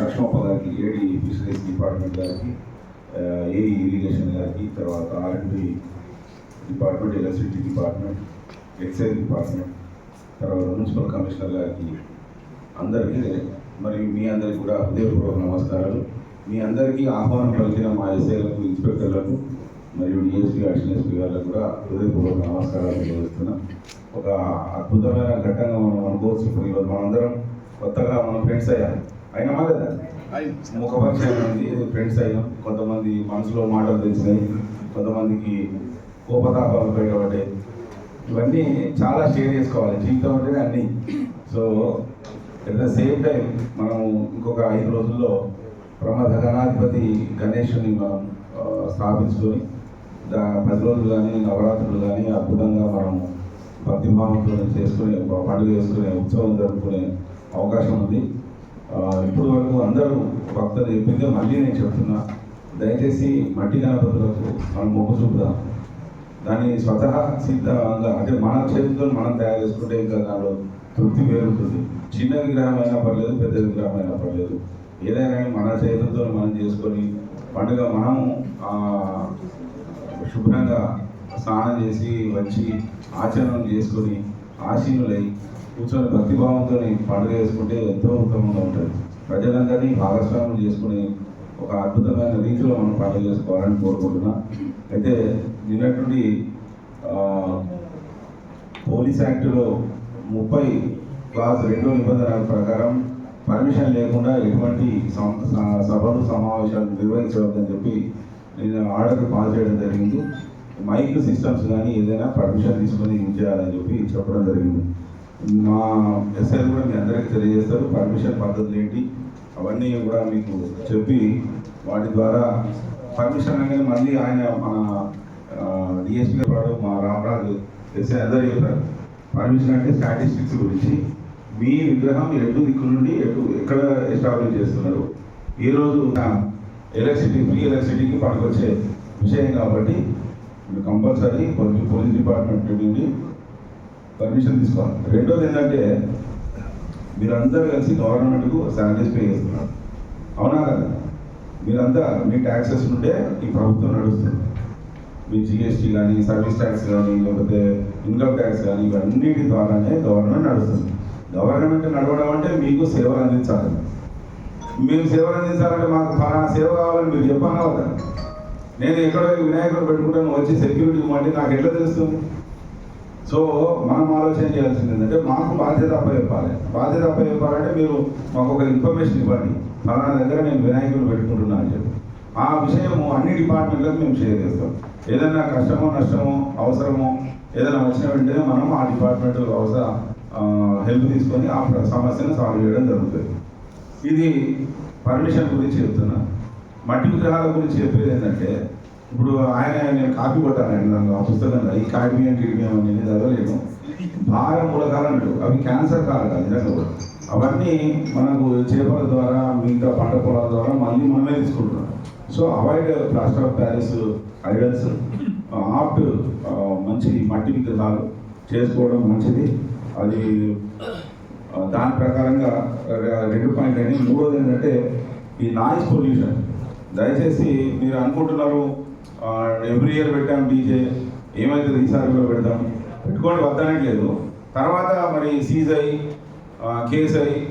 రక్షణ పదానికి AD fisheries department గారికి ఏ ఇరిగేషన్ గారికి తర్వాత R and B department electricity department excise department తర్వాత మున్సిపల్ కమిషనర్ గారికి అందరికీ మరియు మీ అందరికీ కూడా హృదయపూర్వక నమస్కారాలు. మీ అందరికీ ఆహ్వానం పలికిన మా ఎస్ఐలకు ఇన్స్పెక్టర్లకు మరియు డిఎస్పీ అడిషనల్ ఎస్పీ గారికి కూడా హృదయపూర్వక నమస్కారాలు తెలియజేస్తున్నాం. ఒక అద్భుతమైన ఘట్టంగా మనం అనుకోవచ్చు ఇప్పుడు ఈరోజు మనందరం కొత్తగా మనం ఫ్రెండ్స్ అయ్యాం అయినా లేదా ముఖ పరిచయం ఉంది ఫ్రెండ్స్ అయ్యాం కొంతమంది మనసులో మాటలు తెలిసినాయి కొంతమందికి కోపతాపాలు బయటపడ్డాయి ఇవన్నీ చాలా షేర్ చేసుకోవాలి. జీవితం అంటే అన్నీ. So at the same time మనము ఇంకొక ఐదు రోజుల్లో ప్రమాద గణాధిపతి గణేష్ని మనం స్థాపించుకొని దా పది రోజులు కానీ నవరాత్రులు కానీ అద్భుతంగా మనం భక్తిభావంతో చేసుకునే పండుగ చేసుకునే ఉత్సవం జరుపుకునే అవకాశం ఉంది. ఇప్పటి వరకు అందరూ భక్తులు చెప్పిందే మళ్ళీ నేను చెప్తున్నా. దయచేసి మట్టి గణపతులకు మనం మొగ్గు చూపుదాం. దాన్ని స్వతహా సిద్ధంగా అంటే మన చేతితో మనం తయారు చేసుకుంటే ఇంకా దానిలో తృప్తి వేరుంటుంది. చిన్న విగ్రహం అయినా పర్లేదు పెద్ద విగ్రహం అయినా పర్లేదు. ఏదైనా మన చేతులతో మనం చేసుకొని పండుగ మనము శుభ్రంగా స్నానం చేసి వచ్చి ఆచరణ చేసుకొని ఆశీనులై కూర్చొని భక్తిభావంతో పండుగ చేసుకుంటే ఎంతో ఉత్తమంగా ఉంటుంది. ప్రజలందరినీ భాగస్వామ్యం చేసుకుని ఒక అద్భుతమైన రీతిలో మనం పండుగ చేసుకోవాలని కోరుకుంటున్నా. అయితే నిన్నటువంటి పోలీస్ యాక్ట్లో ముప్పై క్లాస్ రెండో నిబంధనల ప్రకారం పర్మిషన్ లేకుండా ఎటువంటి సభలు సమావేశాలు నిర్వహించవద్దని చెప్పి నేను ఆర్డర్ పాస్ చేయడం జరిగింది. మైక్ సిస్టమ్స్ కానీ ఏదైనా పర్మిషన్ తీసుకొని చేయాలని చెప్పి చెప్పడం జరిగింది. మా ఎస్ఐ కూడా మీ అందరికీ తెలియజేస్తారు. పర్మిషన్ పద్ధతులు ఏంటి? అవన్నీ కూడా మీకు చెప్పి వాటి ద్వారా పర్మిషన్ అనేది మళ్ళీ ఆయన మన డిఎస్పీ గారు మా రామరాజు ఎస్ఐ అందరూ చెప్పారు పర్మిషన్ అంటే స్టాటిస్టిక్స్ గురించి. మీ విగ్రహం ఎటు దిక్కు నుండి ఎటు ఎక్కడ ఎస్టాబ్లిష్ చేస్తున్నారు? ఈ రోజు ఎలక్ట్రిసిటీ ఫ్రీ ఎలక్ట్రిసిటీకి పనికొచ్చే విషయం కాబట్టి కంపల్సరీ కొంచెం పోలీస్ డిపార్ట్మెంట్ నుండి పర్మిషన్ తీసుకోవాలి. రెండోది ఏంటంటే మీరందరూ కలిసి గవర్నమెంట్కు శాలరీస్ పే చేస్తున్నారు. అవునా కదా? మీరంతా మీ ట్యాక్సెస్ నుండే ఈ ప్రభుత్వం నడుస్తుంది. మీ జిఎస్టీ కానీ సర్వీస్ ట్యాక్స్ కానీ లేకపోతే ఇన్కమ్ ట్యాక్స్ కానీ ఇవన్నిటి ద్వారానే గవర్నమెంట్ నడుస్తుంది. గవర్నమెంట్ నడవడం అంటే మీకు సేవలు అందించాలి. మేము సేవలు అందించాలంటే మాకు ఫలానా సేవ కావాలని మీరు చెప్పాను కదా నేను ఎక్కడో వినాయకుడు పెట్టుకుంటాను వచ్చి సెక్యూరిటీ ఇవ్వమంటే నాకు ఎట్లా తెలుస్తుంది? సో మనం ఆలోచన చేయాల్సింది ఏంటంటే మాకు బాధ్యత అప్పచెప్పాలి బాధ్యత అప్పచెప్పాలంటే మీరు మాకు ఒక ఇన్ఫర్మేషన్ ఇవ్వండి. ఫలానా దగ్గర నేను వినాయకుడు పెట్టుకుంటున్నా అని చెప్పి. ఆ విషయము అన్ని డిపార్ట్మెంట్లకు మేము షేర్ చేస్తాం. ఏదైనా కష్టమో నష్టమో అవసరమో ఏదైనా వచ్చిన వెంటనే మనం ఆ డిపార్ట్మెంట్ అవసర హెల్ప్ తీసుకొని ఆ సమస్యను సాల్వ్ చేయడం జరుగుతుంది. ఇది పర్మిషన్ గురించి చెప్తున్నా. మట్టి విగ్రహాల గురించి చెప్పేది ఏంటంటే ఇప్పుడు ఆయన నేను కాపీ కొట్టాను ఆయన ఆ పుస్తకంలో. ఈ కాడ్మియం కిడ్మియం అని నేను చదవలేను భారం మూలకాలు అవి క్యాన్సర్ కారకాలు నిజంగా అవన్నీ మనకు చేపల ద్వారా మిగతా పంట పొలాల ద్వారా మళ్ళీ మనమే తీసుకుంటున్నాం. So avoid plaster of Paris idols art మంచి మట్టి విగ్రహాలు చేసుకోవడం మంచిది. అది దాని ప్రకారంగా రెండు పాయింట్ అని మూడోది ఏంటంటే ఈ నాయిస్ పొల్యూషన్. దయచేసి మీరు అనుకుంటున్నారు ఎవ్రీ ఇయర్ పెట్టాం డీజే ఏమైతుంది? ఈసారి కూడా పెడతాం. పెట్టుకోండి వద్దనట్లేదు తర్వాత మరి సీజ్ అయ్యి కేసు అయ్యి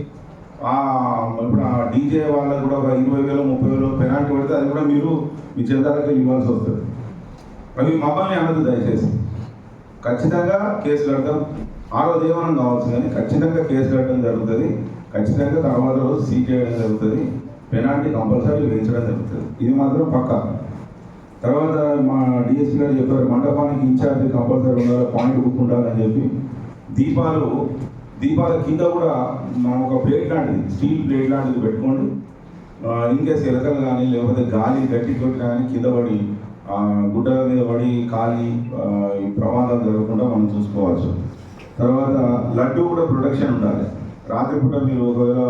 ఇప్పుడు ఆ డీజే వాళ్ళకు కూడా ఒక ఇరవై వేలు ముప్పై వేలు పెనాల్టీ పెడితే అది కూడా మీరు మీ చెందాలకి ఇవ్వాల్సి వస్తుంది. అవి మమ్మల్ని అనదు దయచేసి. ఖచ్చితంగా కేసు కడతాం ఆ రోజు కావచ్చు కానీ ఖచ్చితంగా కేసు కట్టడం జరుగుతుంది. ఖచ్చితంగా తర్వాత రోజు సీట్ చేయడం జరుగుతుంది. పెనాల్టీ కంపల్సరీ వేయించడం జరుగుతుంది. ఇది మాత్రం పక్కా. తర్వాత మా డిఎస్పీ గారు చెప్పారు మండపానికి ఇన్ఛార్జ్ కంపల్సరీ ఉండాలి పాయింట్ బుక్ ఉండాలని చెప్పి. దీపాలు దీపాల కింద కూడా మనం ఒక ప్లేట్ లాంటిది స్టీల్ ప్లేట్ లాంటిది పెట్టుకోండి. ఇన్కేస్ ఎలకలు కానీ లేకపోతే గాలి గట్టి కొట్టి కానీ కింద పడి గుడ్డ మీద పడి కాలి ఈ ప్రమాదం జరగకుండా మనం చూసుకోవచ్చు తర్వాత లడ్డు కూడా ప్రొటెక్షన్ ఉండాలి. రాత్రిపూట మీరు ఒకవేళ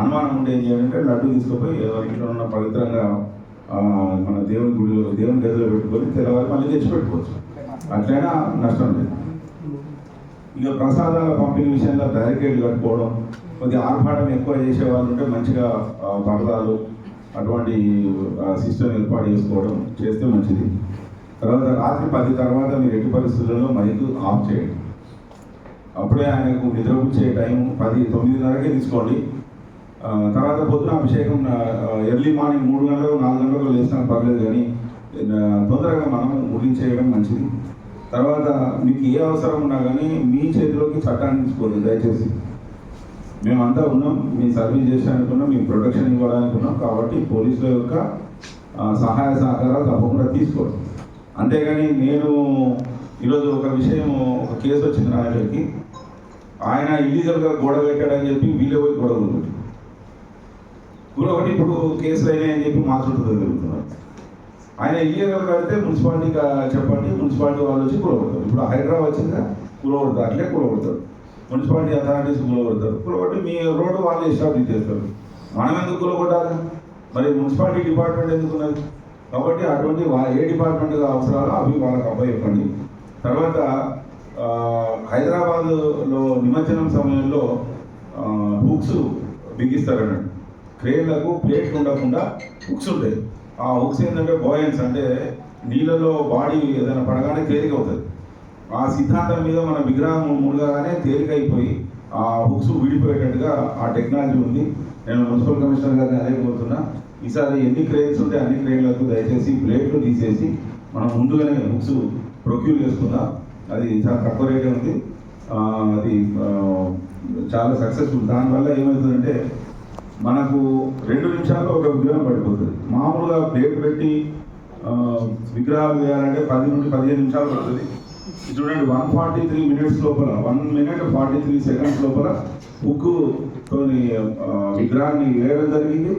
అనుమానం ఉంటే ఏం చేయాలంటే లడ్డు తీసుకుపోయి ఏదో ఇంట్లో ఉన్న పవిత్రంగా మన దేవుని గుడిలో దేవుని గదిలో పెట్టుకొని తెల్లవారి మళ్ళీ తెచ్చి పెట్టుకోవచ్చు అట్లయినా నష్టం లేదు. ఇక ప్రసాదాల పంపిణీ విషయంలో బ్యారికేడ్ కట్టుకోవడం కొద్దిగా ఆర్భాటం ఎక్కువ చేసే వాళ్ళు ఉంటే మంచిగా ఆ, పరదాలు అటువంటి సిస్టమ్ ఏర్పాటు చేసుకోవడం చేస్తే మంచిది. తర్వాత రాత్రి పది తర్వాత మీరు ఎట్టి పరిస్థితుల్లో మైక్ ఆఫ్ చేయండి. అప్పుడే ఆయనకు నిద్రపుచ్చే టైం పది తొమ్మిదిన్నరకే తీసుకోండి. తర్వాత పొద్దున అభిషేకం ఎర్లీ మార్నింగ్ మూడు గంటలకు నాలుగు గంటలకు లేచినా పర్లేదు కానీ తొందరగా మనం ముగించేయడం మంచిది. తర్వాత మీకు ఏ అవసరం ఉన్నా కానీ మీ చేతిలోకి చట్టాన్ని తీసుకోండి దయచేసి. మేమంతా ఉన్నాం మీ సర్వీస్ చేసానుకున్నాం మీ ప్రొటెక్షన్ ఇవ్వాలనుకున్నాం కాబట్టి పోలీసుల యొక్క సహాయ సహకారాలు తప్పకుండా తీసుకోండి. అంతేగాని నేను ఈరోజు ఒక విషయం ఒక కేసు వచ్చింది నా దగ్గరికి ఆయన ఇల్లీగల్గా గొడవ పెట్టాడని చెప్పి వీళ్ళే పోయి గొడవ కూడా ఒకటి ఇప్పుడు కేసులు అయినాయని చెప్పి మా జరుగుతున్నారు ఆయన ఇల్లీగల్ కడితే మున్సిపాలిటీకి చెప్పండి మున్సిపాలిటీ వాళ్ళు వచ్చి కూలగొడతారు. ఇప్పుడు హైదరాబాద్ వచ్చిందా? కూలగొడతారు అట్లే కూలగొడతారు. మున్సిపాలిటీ అథారిటీస్ కూలగొడతారు. కూలగొట్టి మీ రోడ్డు వాళ్ళు ఎస్టాబ్లిష్ చేస్తారు. మనం ఎందుకు కూలగొట్టాలి? మరి మున్సిపాలిటీ డిపార్ట్మెంట్ ఎందుకు ఉన్నది కాబట్టి అటువంటి వా- ఏ డిపార్ట్మెంట్ అవసరాలు అవి వాళ్ళకి అబ్బాయి ఇవ్వండి. తర్వాత హైదరాబాద్లో నిమజ్జనం సమయంలో బుక్స్ బిగిస్తారన్నాడు. క్రేన్లకు ప్లేట్లు ఉండకుండా హుక్స్ ఉంటాయి. ఆ హుక్స్ ఏంటంటే బాయన్స్ అంటే నీళ్ళలో బాడీ ఏదైనా పడగానే తేలిక అవుతుంది. ఆ సిద్ధాంతం మీద మన విగ్రహం మునగగానే తేలికైపోయి ఆ హుక్స్ విడిపోయేటట్టుగా ఆ టెక్నాలజీ ఉంది. నేను మున్సిపల్ కమిషనర్ గారిని అదే కోరుతున్నా. ఈసారి ఎన్ని క్రేన్స్ ఉంటే అన్ని క్రేన్లకు దయచేసి ప్లేట్లు తీసేసి మనం ముందుగానే హుక్స్ ప్రొక్యూర్ చేసుకుందాం. అది చాలా తక్కువ రేటే ఉంది. అది చాలా సక్సెస్ఫుల్. దానివల్ల ఏమవుతుందంటే మనకు రెండు నిమిషాల్లో ఒక విగ్రహం పడిపోతుంది. మామూలుగా ప్లేట్ పెట్టి విగ్రహాలు వేయాలంటే పది నుండి పదిహేను నిమిషాలు పడుతుంది. చూడండి వన్ ఫార్టీ త్రీ మినిట్స్ లోపల one minute forty three seconds లోపల హుక్ తోని విగ్రహాన్ని వేయడం జరిగింది.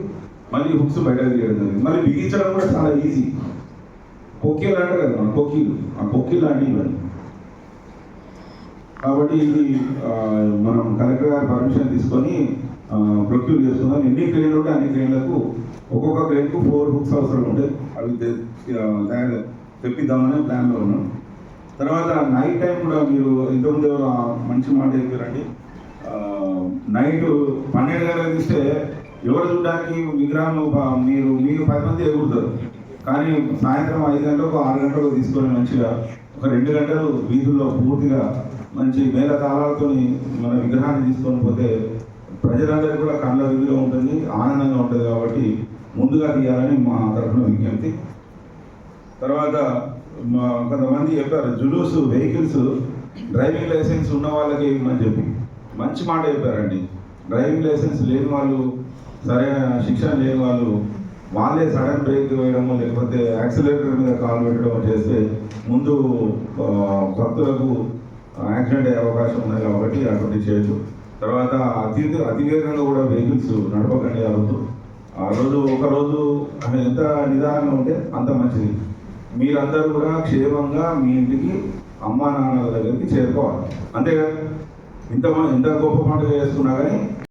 మళ్ళీ హుక్స్ బయటకు తీయడం జరిగింది. మళ్ళీ బిగించడం కూడా చాలా ఈజీ కొక్కీలు అంటారు కదా మన కొక్కీలు. ఆ కొక్కీలు లాంటివి ఇవన్నీ కాబట్టి ఇది మనం కలెక్టర్ గారి పర్మిషన్ తీసుకొని ప్రొక్యూర్ చేస్తున్నాం ఎన్ని క్రెయిన్లు ఉంటే అన్ని క్రెయిన్లకు ఒక్కొక్క క్రెయిన్కు ఫోర్ బుక్స్ అవసరం ఉంటాయి అవి తయారు తెప్పిద్దామనే ప్లాన్లో ఉన్నాం. తర్వాత నైట్ టైం కూడా మీరు ఇంతకుముందు మంచి మాట చెప్పారండి. నైట్ పన్నెండు గంటలకు తీస్తే ఎవరు చూడడానికి విగ్రహం మీరు మీరు పది మంది ఎగురుతారు. కానీ సాయంత్రం ఐదు గంటలకు ఆరు గంటలకు తీసుకొని మంచిగా ఒక రెండు గంటలు వీధుల్లో పూర్తిగా మంచి మేళ తాళాలతో మన విగ్రహాన్ని తీసుకొని పోతే ప్రజలందరికీ కూడా కళ్ళ విధిగా ఉంటుంది ఆనందంగా ఉంటుంది కాబట్టి ముందుగా తీయాలని మా తరఫున విజ్ఞప్తి. తర్వాత మా కొంతమంది చెప్పారు జులూస్ వెహికల్స్ డ్రైవింగ్ లైసెన్స్ ఉన్న వాళ్ళకి ఇవ్వమని చెప్పి. మంచి మాట చెప్పారండి. డ్రైవింగ్ లైసెన్స్ లేని వాళ్ళు సరైన శిక్షణ లేని వాళ్ళు వాళ్ళే సడన్ బ్రేక్ వేయడము లేకపోతే యాక్సిలేటర్ మీద కాల్ పెట్టడం చేస్తే ముందు భక్తులకు యాక్సిడెంట్ అయ్యే అవకాశం ఉంది కాబట్టి అటువంటి చేయొచ్చు తర్వాత అతి అతివేగంగా కూడా వెహికల్స్ నడపకండి ఆ రోజు ఆ రోజు ఒకరోజు ఎంత నిదానంగా ఉంటే అంత మంచిది. మీరందరూ కూడా క్షేమంగా మీ ఇంటికి అమ్మా నాన్నల దగ్గరికి చేరుకోవాలి. అంతేగా? ఇంత మ- ఇంత గొప్ప పండుగ చేసుకున్నా కానీ